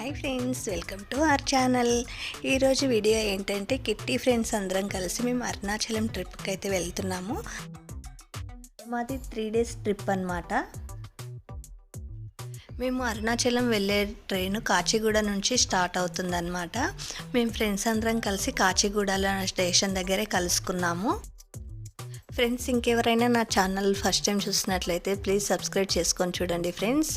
Hi friends welcome to our channel. ఈరోజు video ఏంటంటే kitty friends అందరం కలిసి మేము అరుణాచలం ట్రిప్కి అయితే వెళ్తున్నాము. మాది త్రీ డేస్ ట్రిప్ అనమాట మేము అరుణాచలం వెళ్ళే ట్రైన్ కాచిగూడ నుంచి స్టార్ట్ అవుతుందన్నమాట. మేము ఫ్రెండ్స్ అందరం కలిసి కాచిగూడలో స్టేషన్ దగ్గరే కలుసుకున్నాము. ఫ్రెండ్స్ ఇంకెవరైనా నా ఛానల్ ఫస్ట్ టైం చూసినట్లయితే ప్లీజ్ సబ్స్క్రైబ్ చేసుకొని చూడండి ఫ్రెండ్స్.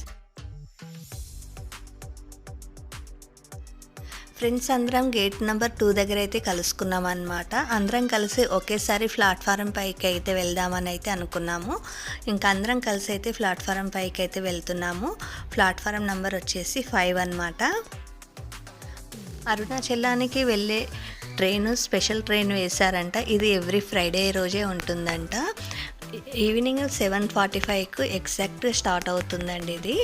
ఫ్రెండ్స్ అందరం గేట్ నెంబర్ టూ దగ్గర అయితే కలుసుకున్నాం అనమాట అందరం కలిసి ఒకేసారి ప్లాట్ఫారం పైకి అయితే వెళ్దామని అయితే అనుకున్నాము. ఇంకా అందరం కలిసి అయితే ప్లాట్ఫారం పైకి అయితే వెళ్తున్నాము. ప్లాట్ఫారం నెంబర్ వచ్చేసి ఫైవ్ అనమాట అరుణాచలానికి వెళ్ళే ట్రైన్ స్పెషల్ ట్రైన్ వేశారంట. ఇది ఎవ్రీ ఫ్రైడే రోజే ఉంటుందంట. ఈవినింగ్ సెవెన్ ఫార్టీ ఫైవ్కు ఎగ్జాక్ట్ స్టార్ట్ అవుతుందండి ఇది.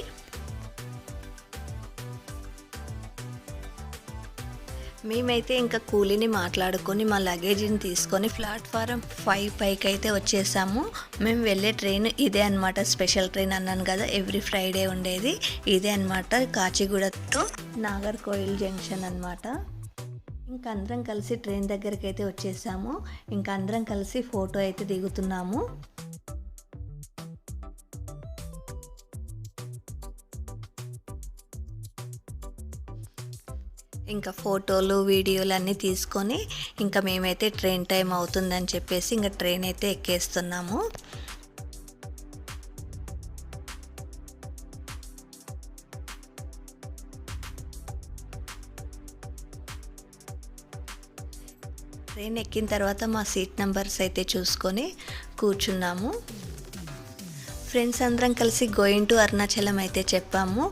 మేమైతే ఇంకా కూలీని మాట్లాడుకొని మా లగేజీని తీసుకొని ప్లాట్ఫారం ఫైవ్ పైకి అయితే వచ్చేసాము. మేము వెళ్ళే ట్రైన్ ఇదే అనమాట స్పెషల్ ట్రైన్ అన్నాను కదా ఎవ్రీ ఫ్రైడే ఉండేది. ఇదే అనమాట కాచిగూడతో నాగర్కోయిల్ జంక్షన్ అనమాట ఇంకా అందరం కలిసి ట్రైన్ దగ్గరికి అయితే వచ్చేసాము. ఇంకా అందరం కలిసి ఫోటో అయితే దిగుతున్నాము. ఇంకా ఫోటోలు వీడియోలు అన్నీ తీసుకొని ఇంకా మేమైతే ట్రైన్ టైం అవుతుందని చెప్పేసి ఇంకా ట్రైన్ అయితే ఎక్కేస్తున్నాము. ట్రైన్ ఎక్కిన తర్వాత మా సీట్ నెంబర్స్ అయితే చూసుకొని కూర్చున్నాము. ఫ్రెండ్స్ అందరం కలిసి గోయింగ్ టు అరుణాచలం అయితే చెప్పాము.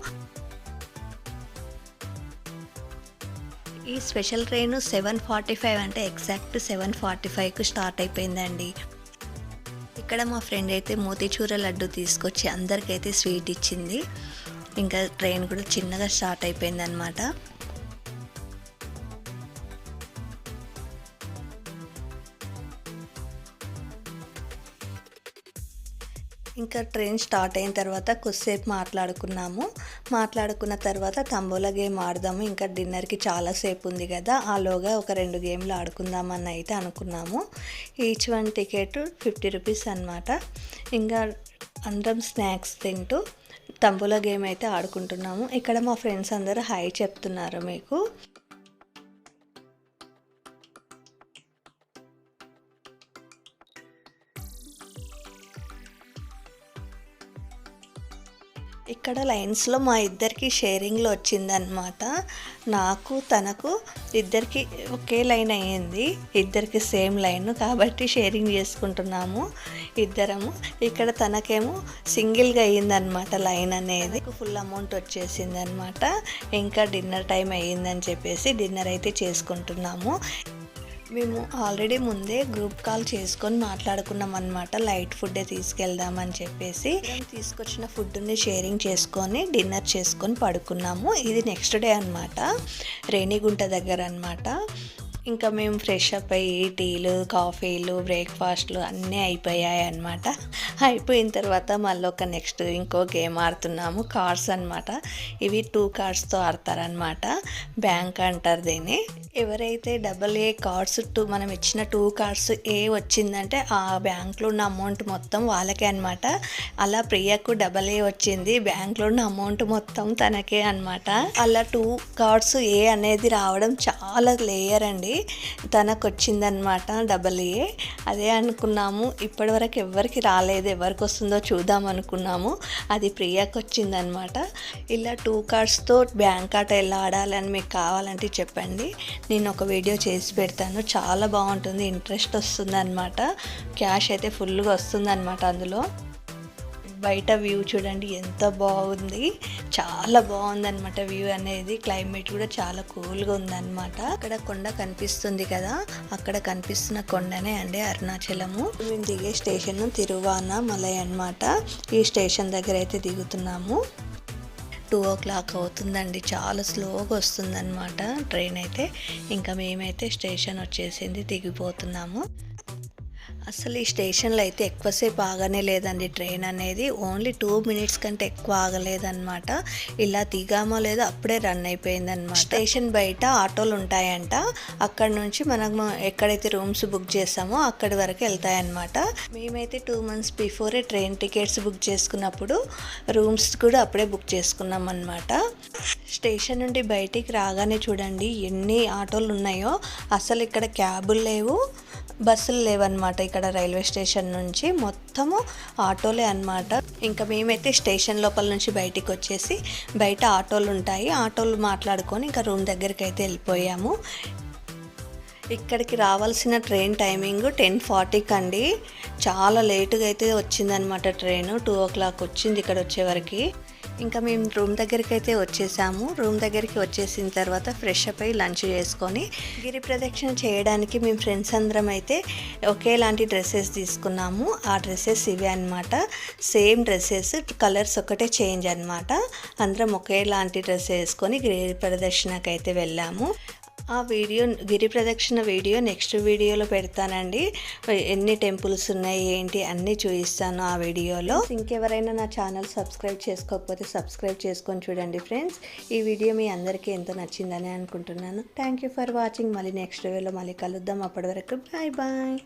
ఈ special train seven forty five అంటే ఎగ్జాక్ట్ సెవెన్ ఫార్టీ ఫైవ్కి స్టార్ట్ అయిపోయిందండి. ఇక్కడ మా ఫ్రెండ్ అయితే మోతీచూర లడ్డు తీసుకొచ్చి అందరికైతే స్వీట్ ఇచ్చింది. ఇంకా ట్రైన్ కూడా చిన్నగా స్టార్ట్ అయిపోయిందనమాట ఇంకా ట్రైన్ స్టార్ట్ అయిన తర్వాత కొద్దిసేపు మాట్లాడుకున్నాము. మాట్లాడుకున్న తర్వాత తంబోలా గేమ్ ఆడదాము. ఇంకా డిన్నర్కి చాలాసేపు ఉంది కదా. ఆలోగా ఒక రెండు గేమ్లు ఆడుకుందామని అయితే అనుకున్నాము. Each one ticket fifty rupees అనమాట ఇంకా అందరం స్నాక్స్ తింటూ తంబోలా గేమ్ అయితే ఆడుకుంటున్నాము. ఇక్కడ మా ఫ్రెండ్స్ అందరూ హాయ్ చెప్తున్నారు మీకు. ఇక్కడ లైన్స్లో మా ఇద్దరికి షేరింగ్లో వచ్చిందనమాట నాకు తనకు ఇద్దరికి ఒకే లైన్ అయ్యింది. ఇద్దరికి సేమ్ లైన్ కాబట్టి షేరింగ్ చేసుకుంటున్నాము ఇద్దరము. ఇక్కడ తనకేమో సింగిల్గా అయ్యిందనమాట లైన్ అనేది. ఫుల్ అమౌంట్ వచ్చేసింది అనమాట ఇంకా డిన్నర్ టైం అయ్యిందని చెప్పేసి డిన్నర్ అయితే చేసుకుంటున్నాము. మేము ఆల్రెడీ ముందే గ్రూప్ కాల్ చేసుకొని మాట్లాడుకున్నాం అనమాట లైట్ ఫుడ్డే తీసుకెళ్దామని చెప్పేసి. తీసుకొచ్చిన ఫుడ్ని షేరింగ్ చేసుకొని డిన్నర్ చేసుకొని పడుకున్నాము. ఇది నెక్స్ట్ డే అనమాట రేణిగుంట దగ్గర అనమాట ఇంకా మేము ఫ్రెష్ అప్ అయ్యి టీలు కాఫీలు బ్రేక్ఫాస్ట్లు అన్నీ అయిపోయాయి అనమాట అయిపోయిన తర్వాత మళ్ళీ ఒక నెక్స్ట్ ఇంకో గేమ్ ఆడుతున్నాము కార్డ్స్ అనమాట ఇవి టూ కార్డ్స్తో ఆడతారనమాట బ్యాంక్ అంటారు దీన్ని. ఎవరైతే డబల్ ఏ కార్డ్స్ టూ మనం ఇచ్చిన టూ కార్డ్స్ ఏ వచ్చిందంటే ఆ బ్యాంక్లో ఉన్న అమౌంట్ మొత్తం వాళ్ళకే అనమాట అలా ప్రియకు డబల్ ఏ వచ్చింది బ్యాంక్లో ఉన్న అమౌంట్ మొత్తం తనకే అనమాట అలా టూ కార్డ్స్ ఏ అనేది రావడం చాలా లేయర్ అండి. తనకు వచ్చిందనమాట డబల్ ఏ అదే అనుకున్నాము. ఇప్పటివరకు ఎవరికి రాలేదు. ఎవరికి వస్తుందో చూద్దాం అనుకున్నాము. అది ప్రియాకి వచ్చిందనమాట ఇలా టూ కార్డ్స్తో బ్యాంక్ ఆట ఎలా ఆడాలని మీకు కావాలంటే చెప్పండి. నేను ఒక వీడియో చేసి పెడతాను. చాలా బాగుంటుంది. ఇంట్రెస్ట్ వస్తుంది అనమాట క్యాష్ అయితే ఫుల్గా వస్తుంది అనమాట అందులో. బయట వ్యూ చూడండి ఎంత బాగుంది. చాలా బాగుందనమాట వ్యూ అనేది. క్లైమేట్ కూడా చాలా కూల్గా ఉందన్నమాట. అక్కడ కొండ కనిపిస్తుంది కదా అక్కడ కనిపిస్తున్న కొండనే అండి అరుణాచలము. మేము దిగే స్టేషన్ తిరువానామలై అన్నమాట. ఈ స్టేషన్ దగ్గర అయితే దిగుతున్నాము. టూ ఓ క్లాక్ అవుతుందండి. చాలా స్లోగా వస్తుందన్నమాట ట్రైన్ అయితే. ఇంకా మేమైతే స్టేషన్ వచ్చేసింది దిగిపోతున్నాము. అసలు ఈ స్టేషన్లో అయితే ఎక్కువసేపు ఆగనే లేదండి ట్రైన్ అనేది. ఓన్లీ టూ మినిట్స్ కంటే ఎక్కువ ఆగలేదన్నమాట. ఇలా దిగామో లేదో అప్పుడే రన్ అయిపోయిందనమాట స్టేషన్ బయట ఆటోలు ఉంటాయంట. అక్కడ నుంచి మనం ఎక్కడైతే రూమ్స్ బుక్ చేసామో అక్కడి వరకు వెళ్తాయన్నమాట. మేమైతే టూ మంత్స్ బిఫోరే ట్రైన్ టికెట్స్ బుక్ చేసుకున్నప్పుడు రూమ్స్ కూడా అప్పుడే బుక్ చేసుకున్నాం అనమాట స్టేషన్ నుండి బయటికి రాగానే చూడండి ఎన్ని ఆటోలు ఉన్నాయో. అసలు ఇక్కడ క్యాబులు లేవు. బస్సులు లేవన్నమాట ఇక్కడ రైల్వే స్టేషన్ నుంచి. మొత్తము ఆటోలే అనమాట ఇంకా మేమైతే స్టేషన్ లోపల నుంచి బయటికి వచ్చేసి బయట ఆటోలు ఉంటాయి. ఆటోలు మాట్లాడుకొని ఇంకా రూమ్ దగ్గరికి అయితే వెళ్ళిపోయాము. ఇక్కడికి రావాల్సిన ట్రైన్ టైమింగ్ టెన్ ఫార్టీకి అండి చాలా లేటుగా అయితే వచ్చిందనమాట ట్రైన్. టూ ఓ క్లాక్ వచ్చింది ఇక్కడ వచ్చేవరకు ఇంకా మేము రూమ్ దగ్గరికి అయితే వచ్చేసాము. రూమ్ దగ్గరికి వచ్చేసిన తర్వాత ఫ్రెష్ అప్ అయ్యి లంచ్ చేసుకొని గిరి ప్రదక్షిణ చేయడానికి మేము ఫ్రెండ్స్ అందరం అయితే ఒకేలాంటి డ్రెస్సెస్ తీసుకున్నాము. ఆ డ్రెస్సెస్ ఇవే అనమాట సేమ్ డ్రెస్సెస్ కలర్స్ ఒకటే చేంజ్ అనమాట అందరం ఒకేలాంటి డ్రెస్ వేసుకొని గిరి ప్రదక్షిణకైతే వెళ్ళాము. ఆ వీడియో గిరి ప్రదక్షిణ వీడియో నెక్స్ట్ వీడియోలో పెడతానండి. ఎన్ని టెంపుల్స్ ఉన్నాయి ఏంటి అన్నీ చూపిస్తాను ఆ వీడియోలో. ఇంకెవరైనా నా ఛానల్ సబ్స్క్రైబ్ చేసుకోకపోతే సబ్స్క్రైబ్ చేసుకొని చూడండి ఫ్రెండ్స్. ఈ వీడియో మీ అందరికీ ఎంతో నచ్చిందని అనుకుంటున్నాను. థ్యాంక్ యూ ఫర్ వాచింగ్ మళ్ళీ నెక్స్ట్ వీడియోలో మళ్ళీ కలుద్దాం. అప్పటి వరకు బాయ్ బాయ్